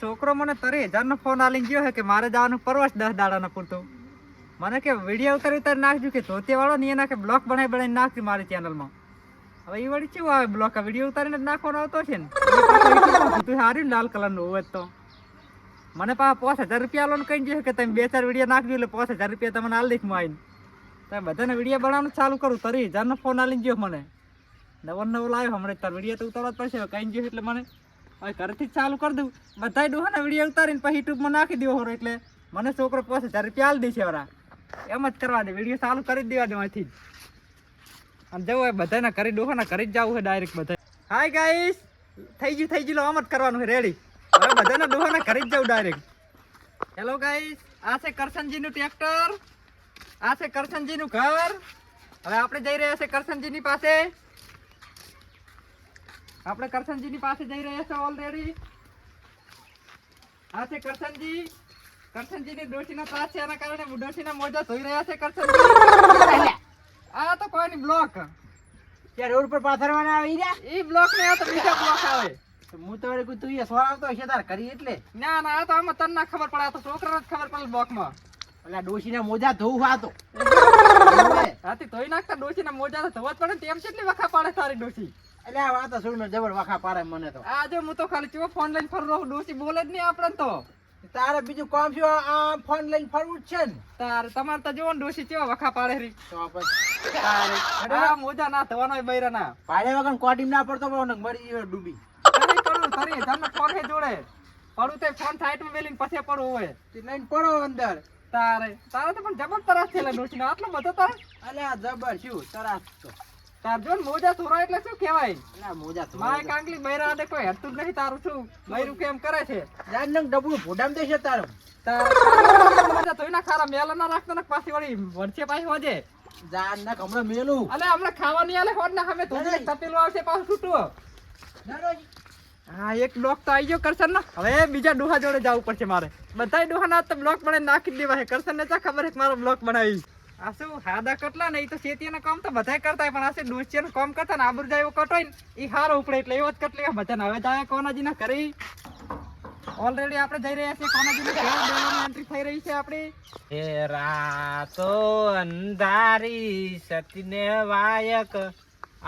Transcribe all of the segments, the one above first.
છોકરો મને તરી હજાર નો ફોન આલી ગયો છે કે મારે જવાનું પરવશ દસ દાડાના પૂરતું. મને કે વીડિયો ઉતારી ઉતારી નાખજો કે ધોતી વાળો ને એના કે બ્લોક બનાવી બનાવી નાખજો મારી ચેનલમાં હવે એ વળી કેવું આવે બ્લોક વીડિયો ઉતારીને નાખવાનો આવતો છે ને. તું સારું ને લાલ કલરનું હોય તો. મને પાસે પાંચ હજાર રૂપિયા આલો ને કહી દે કે તમે બે ચાર વીડિયો નાખજો એટલે પાંચ હજાર રૂપિયા તમને આલ દઈશમાં તમે બધાને વીડિયો બનાવવાનું ચાલુ કરું. તરી હજારનો ફોન આલી ગયો મને. નવો નવો લાવ્યો હમણાં. તાર વીડિયો તો ઉતારવા જ પડશે. કઈ ગયો એટલે મને હવે ચાલુ કરી દઉં. બધાય ડોહાના વીડિયો ઉતારીને પછી યુટ્યુબમાં નાખી દેવો હોરો એટલે મને છોકરો પાંચ હજાર રૂપિયા આલી દેશે વરા. એમ જ કરવા દે. વીડિયો ચાલુ કરી દેવા દે અહીંથી અને જવું હોય બધાના ઘરે, ડોહાના ઘરે જ જવું હોય ડાયરેક્ટ બધા હાય ગાઈસ થઈ ગયું થઈ ગયું આમ જ કરવાનું છે. રેડી હવે બધાના ડોહાના ઘરે જ જવું ડાયરેક્ટ હેલો ગાઈસ આ છે કરશનજીનું ટ્રેક્ટર આ છે કરશનજીનું ઘર. હવે આપણે જઈ રહ્યા છે કરશનજીની પાસે. આપણે કરશનજીની પાસે જઈ રહ્યા છો ઓલરેડી આ છે કરશનજી. કરશનજીની ડોશીના ત્રાસ છે એના કારણે ડોશીના મોજા ધોઈ રહ્યા છે કરશનજી. આ તો કોઈની બ્લોક ત્યાં રોડ પર પાથરવાના આવી રહ્યા? ઈ બ્લોક ને આ તો બીજા બ્લોક આવે. હું તો વળી તું એ સોરાવતો હશે તાર કરી એટલે. ના ના આ તો આમાં તને ના ખબર પડે આ તો છોકરાને જ ખબર પડે બ્લોકમાં એટલે ડોશીના મોજા ધોવું આ તો. હાથી ધોઈ નાખતા ડોશીના મોજા તો ધોવા જ પડે ને તેમ કેટલી વખા પાડે તારી ડોશી? એટલે આ વાત સુણ જબર વાખા પાડે મને તો. આ જો હું તો ખાલી ચો ફોન લઈને ફરરો ડોસી બોલે જ નહીં આપણે તો. તારે બીજું કામ છે આ ફોન લઈને ફરવું જ છે ને. તારે તમારે તો જોવો ને ડોશી કેવા વખા પાડે રી. તો તારે આ મોજા ના થવાનો બૈરા ના પાડે વગર કોટીમ ના પડતો પણ મરી ગયો ડૂબી. તારી કરું તારી તમને ફોન હે જોડે? પડું તે ફોન સાઈડમાં મેલીને પછી પડું હોય. તે લઈને પડો અંદર. તારે તારે તો પણ જબર તરાસ થયેલા ડોશી આટલો બધો તારે? અલ્યા જબર શું તરાસ તો. તાર જો મોજા થોરા એટલે શું કહેવાય? મોજા તો માય કાંગલી મૈરા આડે કોઈ હરતું જ નહીં તારું શું? મૈરું કેમ કરે છે? જાન નંગ ડબલું ભોડામ દેશે તારું. મોજા ધોઈ ના ખારા મેલા ના રાખતો ને પાછી વળી વરસે પાછી હોજે જાન હમણાં મેલું. અલે હમણાં ખાવાની આલે હોડ ના હવે ધોઈને તપેલું આવશે પાછું છૂટું. હા એક બ્લોક તો આવી ગયો કરશન ના. હવે બીજા ડોહા જોડે જવું પડશે મારે. બધાય ડોહા ના તો બ્લોક બનાવી નાખી દેવા કરશન ને ચા ખબર છે કે મારો બ્લોક બનાવી આ શું હાદા કટલા ને એ તો શેતીના કામ તો બધાય કરતા પણ આસે છે કામ કરતા ને આબુ જાય એવો કટોય ને એ હારો ઉપડે એટલે એવો જ કટલે બધાને હવે જાય કોનાજી ના ઘરે. ઓલરેડી આપણે જઈ રહ્યા છીએ કોનાજી ના ઘરે દેવાની એન્ટ્રી થઈ રહી છે આપણી. એ રાતો અંધારી સતીને વાયક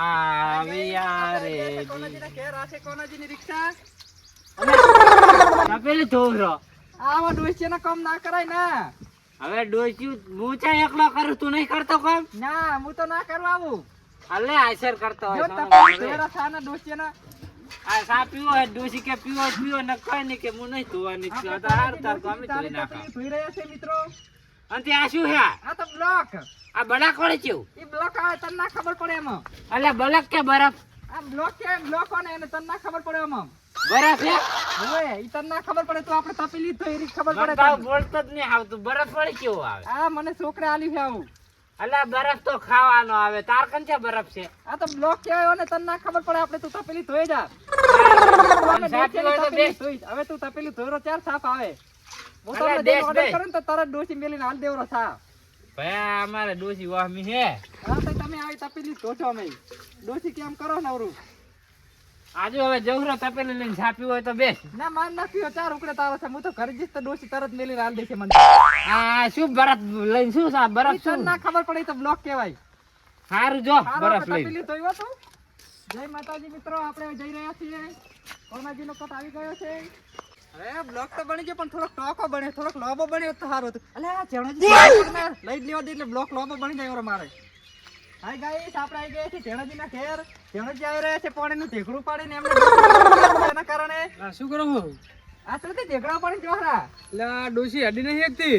આવ્યા રે કોનાજીના ઘેર આસે કોનાજીની રિક્ષા. તપેલી ધોરો આવા ડોસિયાના કામ ના કરાય ના. હવે ડોસ્યું હું ચા એકલો કરું તું નહીં કરતો કામ? ના હું તો ના કરવા આવું. અલે આસર કરતો હોય તપેલી સાના થાના ડોસિયાના આ સા પીવો હે ડોસી કે પીવો પીવો ન કઈ નહીં કે હું નહીં ધોવાની છું. આ તો હાર તાર તો અમે ધોઈ નાખા. ધોઈ રહ્યા છે મિત્રો. અને તે આ શું હે? આ? તો બ્લોક. આ બળક વળે કેવું? એ બ્લોક આવે તને ના ખબર પડે એમાં. અલે બળક કે બરફ? આ બ્લોક કે બ્લોક હોય ને એને તને ના ખબર પડે એમાં. બરફ હે હવે ઈ તને ના ખબર પડે તો આપણે તાપી લીધો એની ખબર પડે તો બોલતો જ નહીં આવતું બરફ વળી કેવું આવે? આ મને છોકરા આલી છે આવું. અલે બરફ તો ખાવાનો આવે તાર કંચે બરફ છે? આ તો બ્લોક કહેવાય ને તને ના ખબર પડે આપણે તું તપેલી ધોઈ જા. હવે તું તપેલી ધોરો ચાર સાફ આવે. હું તમને જે order કરું તો તરત ડોસી મેલીને હાલ દેવરો સાફ ભાઈ અમારે ડોસી વાહમી હે હા તો તમે આવી તપેલી ધોજો અમે. ડોસી કેમ કરો નવરું? આજુ હવે જવરો તપેલી લઈને છાપ્યું હોય તો બેસ. ના માર ના પીવો ચાર ઉકડે તારો છે. હું તો ઘરે જઈશ તો ડોસી તરત મેલી હાલ દેશે મને. આ શું બરફ લઈને શું સા બરફ શું? ના ખબર પડે તો બ્લોક કહેવાય. સારું જો બરફ લઈ તપેલી ધોઈ તો. જય માતાજી મિત્રો આપણે જઈ રહ્યા છીએ. કોનાજીનો કટ આવી ગયો છે. અરે બ્લોક તો બની ગયો પણ થોડોક ટોકો બન્યો થોડોક લોબો બન્યો તો સારું હતું. અલે આ ચેણોજી લઈ જ લેવા દે એટલે બ્લોક લોબો બની જાય મારે. હાય ગાઈસ આપણે આવી ગયા છીએ ચેણોજીના ઘેર. ચેણોજી આવી રહ્યા છે પાણીનું ઢેકડું પાડીને એમને એના કારણે. શું કરો છો? આ શું તે ઢેકડા પાણી જોહરા એટલે આ ડોશી હેડી નહીં એકતી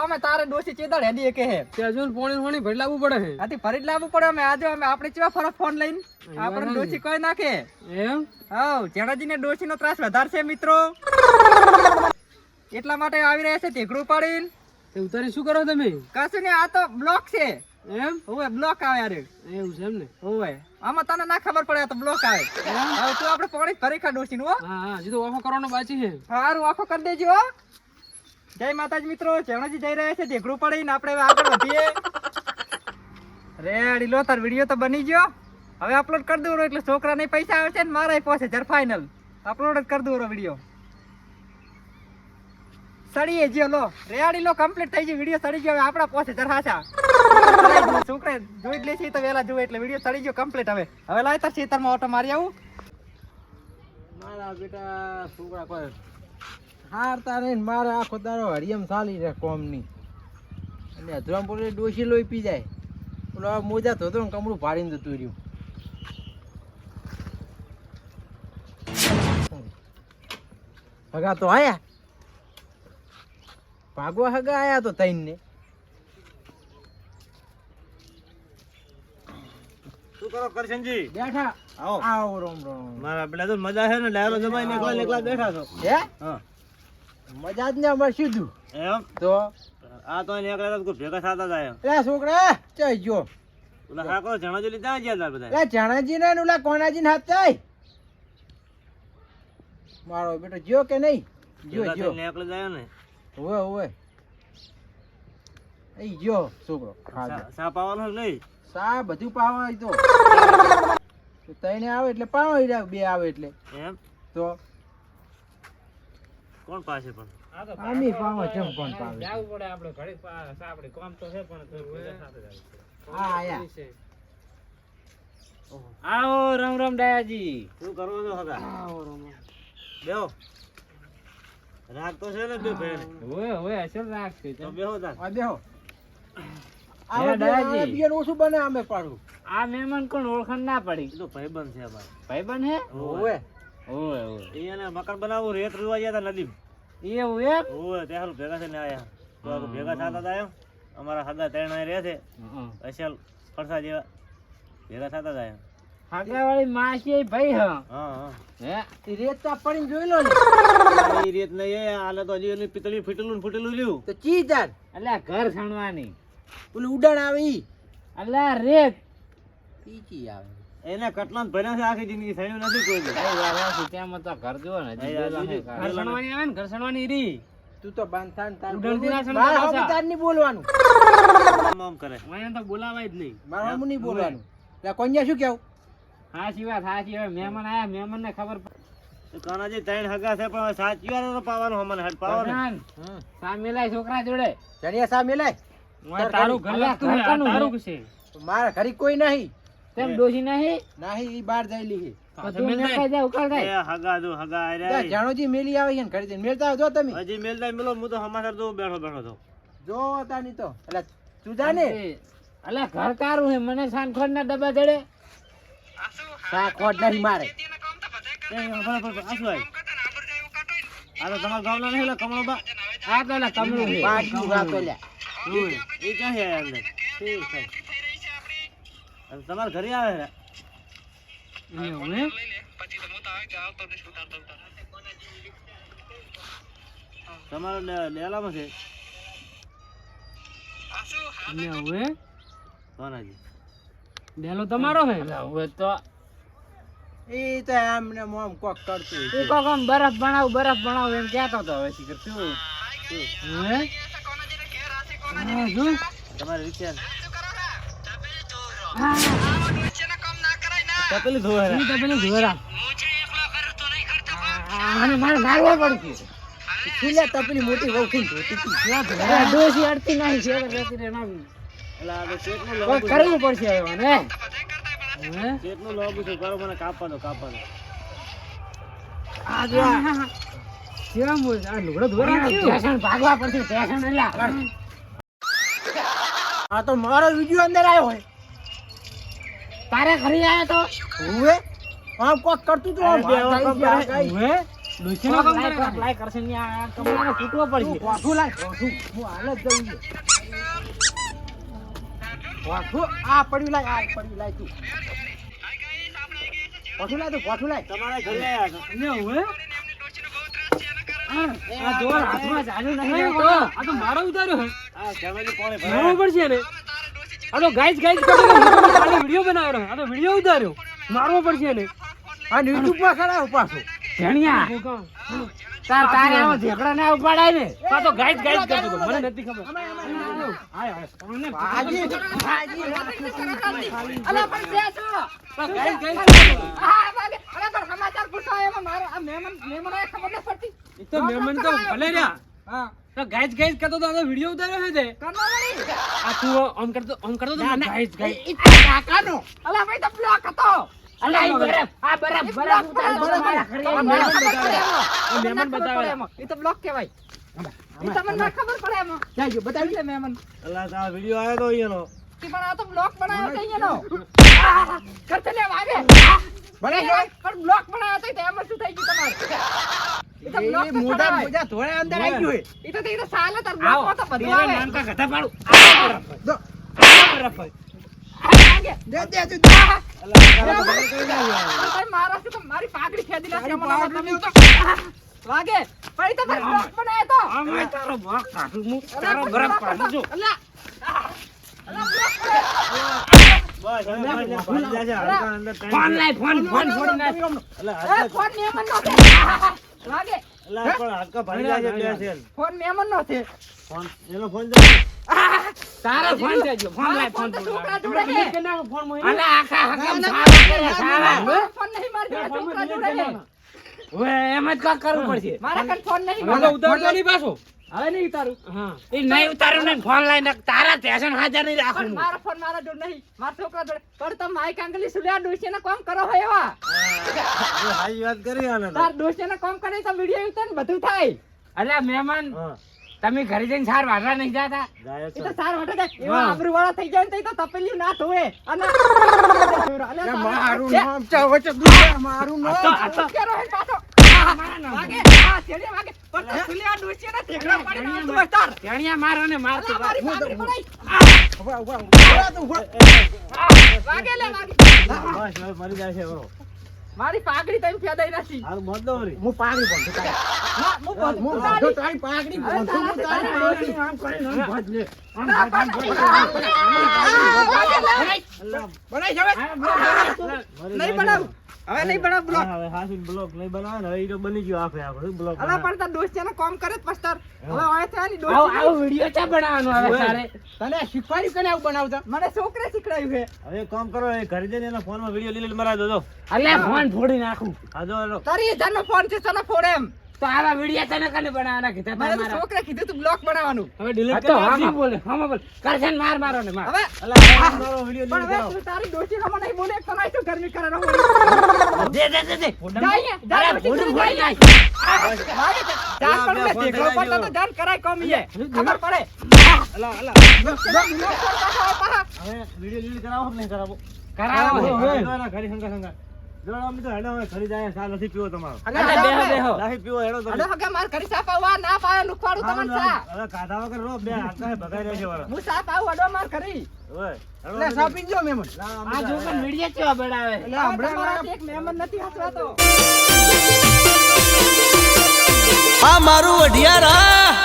અમે તારે ડોસી ચેદડ હેડી કે હે. તે જો પોણી પોણી ભરી લાવવું પડે હે. આથી ભરી લાવવું પડે અમે. આજે અમે આપણે ચેવા ફરક ફોન લઈને? આપણે ડોસી કોઈ નાખે. એમ? હાઉ જેણાજીને ડોશીનો ત્રાસ વધારે છે મિત્રો. એટલા માટે આવી રહ્યા છે ઢેકડું પાડીને. તે ઉતારી શું કરો તમે? કશું ને આ તો બ્લોક છે. એમ? હોવે બ્લોક આવે અરે એવું છે એમ ને? હોવે. આમાં તને ના ખબર પડે તો બ્લોક આવે. હવે તું આપણે પાણી ફરી ડોસી નું હા. હા તો ઓફો કરવાનો બાકી છે. સારું ઓફો કરી દેજો જય માતાજી મિત્રો ચેણાજી જઈ રહ્યા છે ઢેકડું પડીને આપણે આગળ વધીએ. રેડી લો તાર વીડિયો તો બની ગયો. હવે અપલોડ કરી દઉં એટલે છોકરાને પૈસા આવે છે ને મારા પહોંચે જર ફાઇનલ અપલોડ જ કરી દઉં વીડિયો. સડીએ જ્યો લો. રેડી લો કમ્પ્લીટ થઈ ગઈ વીડિયો સડી ગયો હવે આપણા પોસે જરહાચા છોકરા જોઈ લે છે તો વેલા જોવે એટલે વીડિયો ચડી ગયો કમ્પ્લીટ હવે. હવે લાય તાર ખેતરમાં ઓટો મારી આવું. મારા બેટા છોકરા કોઈ હારતા નહીં મારે આખો દાડો હરિયમ ચાલી રહે કોમની. અને અધરામપુર ડોસી લોહી પી જાય. પેલો મોજા ધોતો ને કમળું ભાડીને જતું રહ્યું. હગા તો આયા. ભાગવા હગા આયા તો તૈન ને શું કરો કરશનજી બેઠા. આવો. આવો રોમ રોમ. મારા પેલા તો મજા છે ને ડાયરો જમાઈ નીકળા નીકળા બેઠા છો. હે? મજા જ ને અમાર સીધું એમ? તો? આ તો નીકળ્યા તો ભેગા થતા જાય એટલે છોકરા ચઈ જો. ઓલા હા કરો જણાજી લીધા ગયા તાર બધા. એટલે જણાજી ને ઓલા કોનાજી ને હાથ થાય. મારો બેટો જો કે નહીં? જો જો થઈને જાય ને. ઓવે ઓવે. એ જો છોકરો. સા- સા નહીં? સા બધું પાવા તો. તો તઈને આવે એટલે પાવા બે આવે એટલે. એમ? તો કોણ પાસે પણ? આમી પાવા ચમ કોણ પાવે? જાવું પડે આપણે ઘડી પા- કામ તો છે પણ તો. હા આયા. આવો રામ રામ ડાયાજી. શું કરવો છો હગા? આવો રમો. બેહો. રાગ તો છે ને બે ભાઈ હવે હવે અસલ રાખશે તો બેહો આ બેહો. ઓછું બને અમે પાડું. આ મહેમાન કોણ ઓળખાણ ના પડી? તો ભાઈબંધ છે અમારે. ભાઈબંધ હે? ઓવે એને મકાન બનાવવું રેત રૂવા ગયા હતા નદી એવું એમ? ઓવે ત્યાં ભેગા થઈને આયા. તો ભેગા થતા હતા એમ. અમારા હગા ત્રણ અહીં રહે છે. અસલ ફરસા જેવા. ભેગા થતા હતા એમ. હાગાવાળી માસી ભાઈ હ. હા હા. હે? રેત તો પડીને જોઈ લો ને. એ રેત નહીં એ તો હજી પિતળી ફૂટેલું ને ફૂટેલું લ્યું તો ચી જાત એટલે ઘર સણવાની ઓલું ઉડાણ આવે. ઈ અલ્યા રેત ઈ ચી આવે? એને કટલાન ભર્યા છે આખી જિંદગી થયું નથી કોઈ ત્યાં તો ઘર જો ને હજી અહીંયા પેલા બીજું ઘર. સણવાની આવે ને ઘરસણવાની રી. તું તો બાંધાન તાર ઉડાડતી ના બોલવાનું. આમ કરે. મને તો બોલાવાય જ નહીં. મારા હમી નહીં બોલવાનું. એટલે કોન્યા શું કેવું? હાચી વાત સાચી હવે મહેમાન આયા મહેમાન ને ખબર કાનાજી ત્રણ હગા છે પણ સાચી વાર તો પાવાનું હમને હેડ પાવાનું. સા સામેલાય છોકરા જોડે. ચડિયા સા લાય. ઓય તારું ઘર લાગતું હે, તારું છે. મારા ઘરે કોઈ નહીં. તેમ ડોસી નહીં? નહીં ઈ બહાર જઈલી છે. તો તું મેકાઈ જા ઉકાળ એ થાય હગા જો હગા ત્યાં આર્યા જાણોજી મેલી આવે છે ને ઘરે જઈને. મેલતા આવજો તમે. હજી મેલતા મિલો હું તો હમાસર જો બેઠો બેઠો તો જો હતા નહીં તો. એટલે તું જા ને અલ્યા ઘર કારું હે મને સાનખોડ ના ડબ્બા જડે સા નહીં મારે. એ બરાબર બરાબર આ શું આય? આ તો તમારા કમળું લ્યા એ ક્યાં છે અંદર? ઠીક છે. તમારા ઘરે આવે છે? એવું હે? તમારો ડેલામાં છે? એવું સોનાજી. ડેલો તમારો હે હવે તો એ તો કોક કરતું તું કોક આમ બરફ બનાવ બરફ બનાવ એમ કહેતો તો હવે શીખર. શું? હે. તમારે વિચાર. તપેલી ધોવે મારે મારવો પડશે ખીલે તપેલી મોટી અડતી નહીં. છે. રહેતી. કરવું હવે મને? ચેટનું છે કરો મને કાપવા દો કાપવા દો આ જો આ. કેમ બોલ આ લુગડો ધોરા ભાગવા પડશે આ તો મારો વીડિયો અંદર આવ્યો હોય તારે ઘરે આયા તો? હુએ આમ કોક કરતું તો આમ? કરે. કામ કરે કરશે ને આ ફૂટવો પડશે. કોઠું લાય. કોઠું હું હાલ જ જઉં છું. કોઠું આ પડ્યું લાય આ પડ્યું લાય તું. કોઠું લાય તું કોઠું લાય. તમારા ઘરે આવ્યા ને આ જોર હાથમાં ચાલુ નહીં આ તો મારો ઉતાર્યો હે આ ફેમિલી કોણે મારવો પડશે ને આ તો ગાઈસ ગાઈસ કરતો તો હું ખાલી વિડિયો બનાવ્યો આ તો વિડિયો ઉતાર્યો મારવો પડશે ને આ યુટ્યુબમાં ખરા પાછો ધણિયા તાર તારે આવો ઝેકડા ના ઉપાડાય ને આ તો ગાઈસ ગાઈસ કરતો મને નથી ખબર આય આય તમને હાજી હાજી અલા પણ બેસો ગાઈસ ગાઈસ હા વાગે અલા પણ સમાચાર પૂછો એમાં મારો આ મહેમાન મહેમાન ખબર ન પડતી એ તો મહેમાન તો ભલે રહ્યા. હા. તો ગાઈસ ગાઈસ કરતો તો આનો વિડિયો ઉતાર્યો છે તે. આ તું ઓમ કરતો ઓમ કરતો તો ગાઈસ ગાઈસ ઈ કાકાનો. અલા ભાઈ તો બ્લોક હતો. અલા ઈ બરફ આ બરફ બરફ block બરફ મહેમાન બતાવે. ઈ તો બ્લોક કહેવાય. તમને ના ખબર પડે એમાં. જાજો બતાવી લે મેમન અલા આ વિડિયો આવ્યો તો અહીંયાનો. ઈ પણ આ તો બ્લોક બનાવ્યો તો અહીંયાનો. આહ, કરતે લે વાગે. બનાવ્યો પણ બ્લોક બનાવ્યો તો ઈ શું થઈ ગયું તમારે? તો એ ધોળે અંદર આવી ગયું. ઈ તો ઈ તો સાલે તાર તો પાડું. દો. તું તો મને મારા પાકડી ખેદી નાખી તો- વાગે. પણ ઈ તો તારે તો. તારો કાઢું હું તારો. છું. અલા, અલા, ફોન લાય ફોન ફોન હાડકા ફોન મેમન નો છે આહ, વાગે પણ હાડકા જાજે બે છે ફોન મેમન નો છે ફોન એનો ફોન જાજે. તારો ફોન છે જો ફોન લાય ફોન ફોન છોડી જોડે નાખ. છે. ફોન મોય અલા આખા હકમ સારા કરે સારા ફોન નહીં મારી જોડે, છોકરા જોડે એમ જ કાંઈક કરવું પડશે મારા કન ફોન નહીં હવે ઉતારતો નહીં પાછો હવે નહીં ઉતારું. હા. એ નહીં ઉતાર્યું ને ફોન લાઈ તારા સ્ટેશન હાજર નહીં રાખું. મારો ફોન મારા જોડે નહીં. મારા છોકરા જોડે. પણ તમે માઈક આંગળી સુલ્યા ડોશીને કામ કરો હોય એવા. હાઈ વાત કરી આને તાર ડોશીને કામ કરે તો વીડિયો ઉતાર ને બધું થાય. અલ્યા મહેમાન તમે ઘરે જઈને સાર વાળવા નહીં જાતા? જાય એ તો. સાર વટે જાય એવા. આબરૂ વાળા થઈ જાય ને તો તપેલી ના ધોવે. અને મારું નામ મારું નામ હે મારો પાઘડી પાઘડી તમે ફેદાઈ વળી. હું પાઘડી પાઘડી. પણ- નહીં બનાવ છે. હવે નહીં બનાવ બ્લોક હવે હાસીને બ્લોક નહીં બનાવે હવે ઈ બની ગયો આખે આખો બ્લોક અલા પણ તાર દોસ્ત છે ને કામ કરે પસ્તાર. હવે હવે છે ને આવો દોસ્ત આવો વિડિયો ચા બનાવવાનો હવે તારે. તને શીખવાડ્યું કે આવું બનાવતા? મને છોકરે શીખડાયું છે. હવે કામ કરો એ ઘરે જઈને એના ફોનમાં વીડિયો લીલી મરાવી દો જો. અલ્યા ફોન ફોડી નાખું. હા જો તારી હજાર ફોન છે તને ફોડે એમ. તો આવા વિડિયો તને કને બનાવવાના કીધા મને તો તમારા કીધું તું બ્લોક બનાવવાનું હવે હા delete હા બોલે હા બોલે કરશે માર મારો ને માર હવે અલા, મારો વીડિયો પણ હવે. તું તારી ડોશી હમણાં નહીં બોલે તમારે શું ગરમી કરે રહો દે દે દે દે જા અહીંયા, જા અરે, ડોશી ભૂંડ જોડે જા ફોડી અહીંયા. વાગે છે. જાન ફોન દેખલો કરાવી પડતો તો જાન કરાય કોમી એ. ખબર પડે અલા, અલા. કર. હવે વીડિયો delete કરાવો કે નહીં કરાવો? કરાવો હવે, ઘરે હંગા હંગા. જો અમે તો હેડો હવે ઘરે જાય ચા નથી પીવો તમારો. અને બેહો, બેહો. લાહી પીવો હેડો તમે. અડો હગા માર ઘરે ના પાવે લુખવાડું તમને હવે કાઢા વગર બે ભગાઈ વાળા. હું અડો ઘરે. આ જો પણ એટલે હમણાં એક નથી આ વઢિયારા.